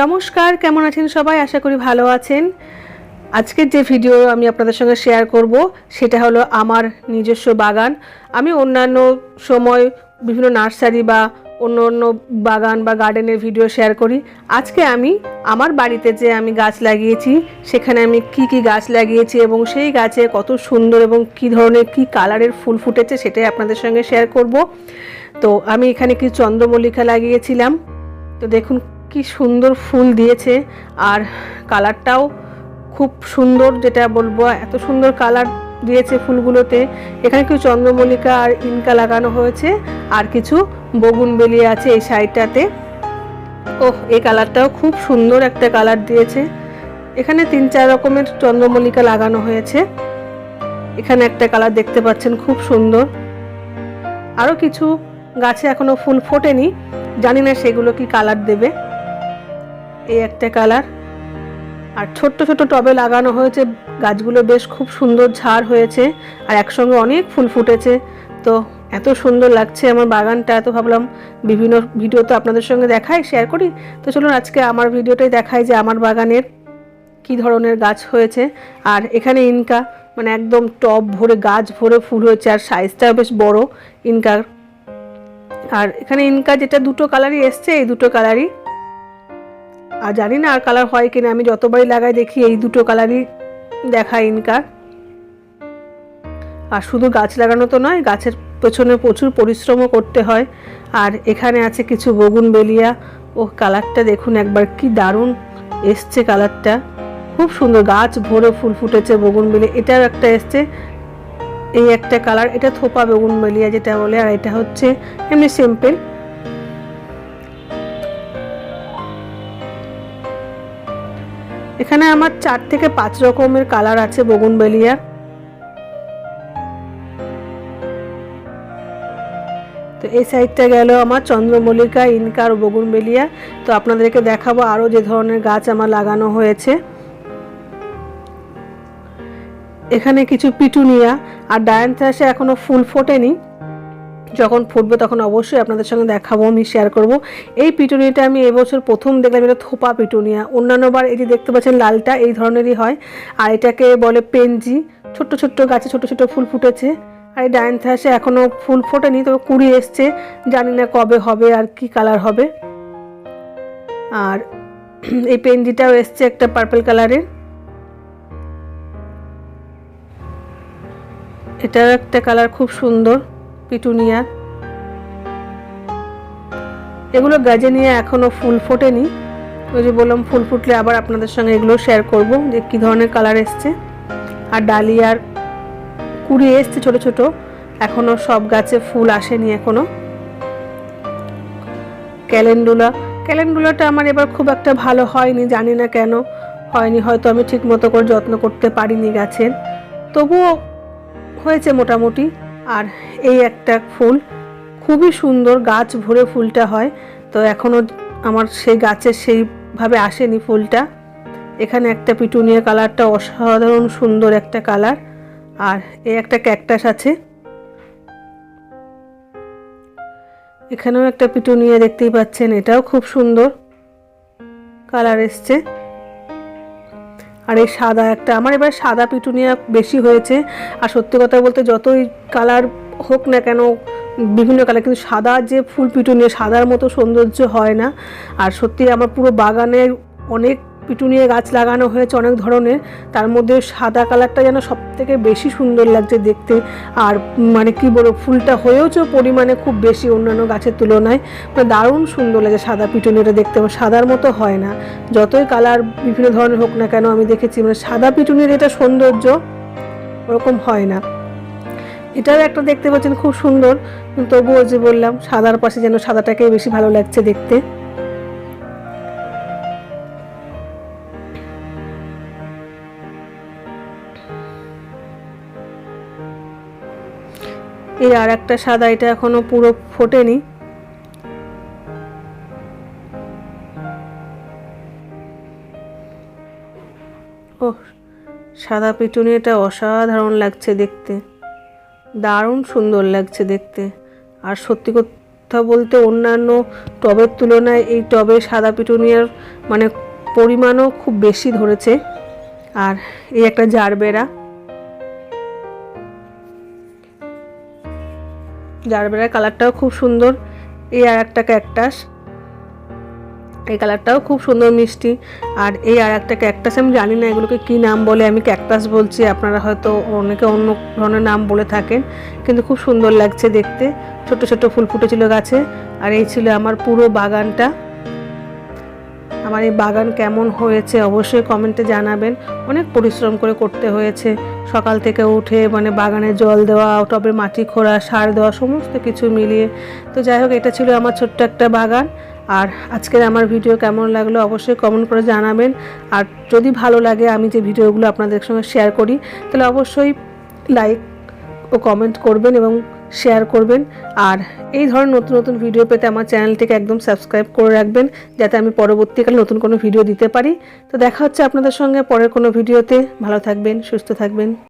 নমস্কার, কেমন আছেন সবাই? আশা করি ভালো আছেন। আজকের যে ভিডিও আমি আপনাদের সঙ্গে শেয়ার করব, সেটা হলো আমার নিজস্ব বাগান। আমি অন্যান্য সময় বিভিন্ন নার্সারি বা অন্য অন্য বাগান বা গার্ডেনের ভিডিও শেয়ার করি। আজকে আমি আমার বাড়িতে যে আমি গাছ লাগিয়েছি, সেখানে আমি কি কি গাছ লাগিয়েছি এবং সেই গাছে কত সুন্দর এবং কি ধরনের, কি কালারের ফুল ফুটেছে সেটাই আপনাদের সঙ্গে শেয়ার করব। তো আমি এখানে কি চন্দ্রমল্লিকা লাগিয়েছিলাম। তো দেখুন কি সুন্দর ফুল দিয়েছে আর কালারটাও খুব সুন্দর যেটা বলব, এত সুন্দর কালার দিয়েছে ফুলগুলোতে। এখানে কিছু চন্দ্রমল্লিকা আর ইনকা লাগানো হয়েছে আর কিছু বগুন বেলিয়ে আছে এই সাইডটাতে। ওহ, এই কালারটাও খুব সুন্দর একটা কালার দিয়েছে। এখানে তিন চার রকমের চন্দ্রমল্লিকা লাগানো হয়েছে। এখানে একটা কালার দেখতে পাচ্ছেন, খুব সুন্দর। আরও কিছু গাছে এখনও ফুল ফোটেনি, জানি না সেগুলো কি কালার দেবে। এই একটা কালার। আর ছোট্ট ছোট টবে লাগানো হয়েছে। গাছগুলো বেশ খুব সুন্দর ঝাড় হয়েছে আর একসঙ্গে অনেক ফুল ফুটেছে। তো এত সুন্দর লাগছে আমার বাগানটা। তো ভাবলাম বিভিন্ন ভিডিও তো আপনাদের সঙ্গে দেখাই শেয়ার করি। তো চলুন আজকে আমার ভিডিওটাই দেখাই যে আমার বাগানের কি ধরনের গাছ হয়েছে। আর এখানে ইনকা মানে একদম টব ভরে গাছ ভরে ফুল হয়েছে আর সাইজটাও বেশ বড় ইনকার। আর এখানে ইনকা যেটা দুটো কালারই এসছে, এই দুটো কালারই আর জানি না আর কালার হয় কিনা, আমি যতবারই লাগাই দেখি এই দুটো কালারই দেখায় ইনকার আর শুধু গাছ লাগানো তো নয়, গাছের পেছনে প্রচুর পরিশ্রমও করতে হয়। আর এখানে আছে কিছু বগুন বেলিয়া। ও কালারটা দেখুন একবার, কি দারুণ এসছে কালারটা খুব সুন্দর, গাছ ভরে ফুল ফুটেছে বগুন বেলিয়া এটাও একটা এসছে। এই একটা কালার এটা থোপা বেগুন বেলিয়া যেটা বলে, আর এটা হচ্ছে এমনি সিম্পল এখানে আমার চার থেকে পাঁচ রকমের কালার আছে বগুন বেলিয়ার তো এই সাইডটা গেল আমার চন্দ্রমল্লিকা, ইনকার ও বগুনবেলিয়া। তো আপনাদেরকে দেখাবো আরও যে ধরনের গাছ আমার লাগানো হয়েছে। এখানে কিছু পিটুনিয়া আর ডায়ান ডায়ান্থাসে এখনও ফুল ফোটেনি। যখন ফুটবে তখন অবশ্যই আপনাদের সঙ্গে দেখাবো, আমি শেয়ার করব। এই পিটুনিয়াটা আমি এবছর প্রথম দেখলাম, এটা থোপা পিটুনিয়া। অন্যান্যবার যে দেখতে পাচ্ছেন, লালটা এই ধরনেরই হয়। আর এটাকে বলে পেনজি ছোট্ট ছোট্ট গাছে ছোট ছোট ফুল ফুটেছে। আর এই ডায়ান্থাসে এখনও ফুল ফোটেনি, তবে কুড়ি এসছে। জানি না কবে হবে আর কি কালার হবে। আর এই পেনজিটাও এসছে একটা পার্পল কালারের এটাও একটা কালার খুব সুন্দর। পিটুনিয়া এগুলো গাজে নিয়ে এখনও ফুল ফোটেনি। ওই যে বললাম, ফুল ফুটলে আবার আপনাদের সঙ্গে এগুলো শেয়ার করব, যে কী ধরনের কালার এসছে। আর ডালিয়ার কুড়ি এসছে ছোট ছোট এখনও সব গাছে ফুল আসেনি এখনও ক্যালেন্ডুলা, ক্যালেন্ডুলাটা আমার এবার খুব একটা ভালো হয়নি, জানি না কেন। হয়নি, হয়তো আমি ঠিক মতো করে যত্ন করতে পারিনি গাছের। তবুও হয়েছে মোটামুটি। এই একটা ফুল, খুবই সুন্দর গাছ ভরে ফুলটা হয়। তো এখনও আমার সেই গাছের সেইভাবে আসেনি ফুলটা। এখানে একটা পিটুনিয়া কালারটা অসাধারণ সুন্দর একটা কালার। আর এই একটা ক্যাকটাস আছে। এখানেও একটা পিটুনিয়া দেখতেই পাচ্ছেন, এটাও খুব সুন্দর কালার এসছে। আর এই সাদা একটা, আমার এবার সাদা পিটুনিয়া বেশি হয়েছে। আর সত্যি কথা বলতে যতই কালার হোক না কেন, বিভিন্ন কালার, কিন্তু সাদা যে ফুল পিটুনিয়া, সাদার মতো সৌন্দর্য হয় না। আর সত্যি আমার পুরো বাগানের অনেক পিটুনিয়া গাছ লাগানো হয়েছে অনেক ধরনের। তার মধ্যে সাদা কালারটা যেন সব থেকে বেশি সুন্দর লাগছে দেখতে। আর মানে কি বলব, ফুলটা হয়েওছে পরিমাণে খুব বেশি অন্যান্য গাছের তুলনায়। মানে দারুণ সুন্দর লাগে সাদা পিটুনিটা দেখতে আমার সাদার মতো হয় না। যতই কালার বিভিন্ন ধরনের হোক না কেন আমি দেখেছি মানে সাদা পিটুনির এটা সৌন্দর্য ওরকম হয় না। এটাও একটা দেখতে পাচ্ছেন খুব সুন্দর। তবুও যে বললাম, সাদার পাশে যেন সাদাটাকেই বেশি ভালো লাগছে দেখতে। এই আর একটা সাদা, এটা এখনও পুরো ফোটেনি। ও সাদা পিটুনিটা অসাধারণ লাগছে দেখতে। দারুণ সুন্দর লাগছে দেখতে। আর সত্যি কথা বলতে অন্যান্য টবের তুলনায় এই টবে সাদা পিটুনিয়ার মানে পরিমাণও খুব বেশি ধরেছে। আর এই একটা জারবেরা। জারবেরার কালারটাও খুব সুন্দর। এই আর একটা ক্যাকটাস এই কালারটাও খুব সুন্দর মিষ্টি। আর এই আর একটা ক্যাকটাস আমি জানি না এগুলোকে কী নাম বলে, আমি ক্যাকটাস বলছি, আপনারা হয়তো অনেকে অন্য ধরনের নাম বলে থাকেন। কিন্তু খুব সুন্দর লাগছে দেখতে। ছোট ছোট ফুল ফুটেছিল গাছে। আর এই ছিল আমার পুরো বাগানটা। আমার এই বাগান কেমন হয়েছে অবশ্যই কমেন্টে জানাবেন। অনেক পরিশ্রম করে করতে হয়েছে। সকাল থেকে উঠে মানে বাগানে জল দেওয়া টবে মাটি খোঁড়া, সার দেওয়া, সমস্ত কিছু মিলিয়ে। তো যাই হোক, এটা ছিল আমার ছোট্ট একটা বাগান। আর আজকের আমার ভিডিও কেমন লাগল অবশ্যই কমেন্ট করে জানাবেন। আর যদি ভালো লাগে আমি যে ভিডিওগুলো আপনাদের সঙ্গে শেয়ার করি, তাহলে অবশ্যই লাইক ও কমেন্ট করবেন এবং শেয়ার করবেন। আর এই ধরনের নতুন নতুন ভিডিও পেতে আমার চ্যানেলটিকে একদম সাবস্ক্রাইব করে রাখবেন, যাতে আমি পরবর্তীকালে নতুন কোনো ভিডিও দিতে পারি। তো দেখা হচ্ছে আপনাদের সঙ্গে পরের কোনো ভিডিওতে ভালো থাকবেন, সুস্থ থাকবেন।